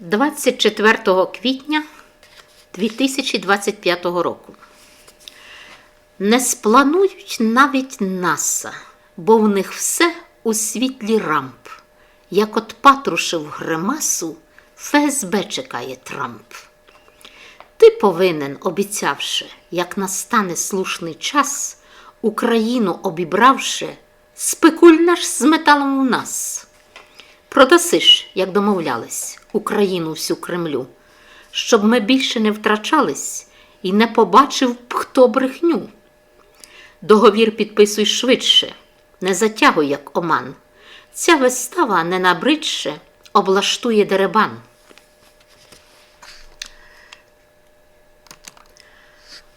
24 квітня 2025 року. Не спланують навіть НАСА, бо в них все у світлі рамп. Як от Патрушев гримасу, ФСБ чекає Трамп. Ти повинен, обіцявши, як настане слушний час, Україну обібравши, спекульнеш з металом у нас. Продасиш, як домовлялись, Україну всю Кремлю, щоб ми більше не втрачались і не побачив б хто брехню. Договір підписуй швидше, не затягуй, як оман. Ця вистава не набридше облаштує деребан.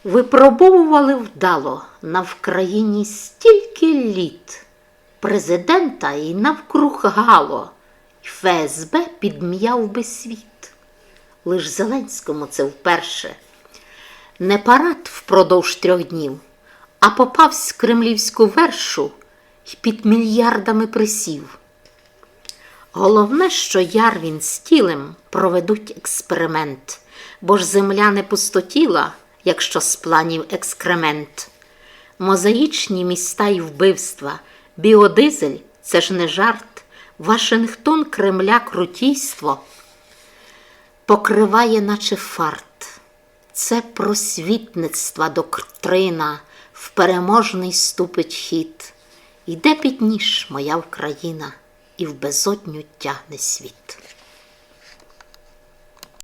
Випробовували вдало на Вкраїні стільки літ президента і навкруг гало, ФСБ підм'яв би світ. Лиш Зеленському це вперше. Не парад впродовж трьох днів, а попавсь кремлівську вершу й під мільярдами присів. Головне, що Ярвін з тілем проведуть експеримент, бо ж земля не пустотіла, якщо з планів екскремент. Мозаїчні міста й вбивства, біодизель це ж не жарт, Вашингтон Кремля крутійство покриває, наче фарт. Це просвітництва доктрина, в переможний ступить хід. Іде під ніж моя Україна, і в безодню тягне світ.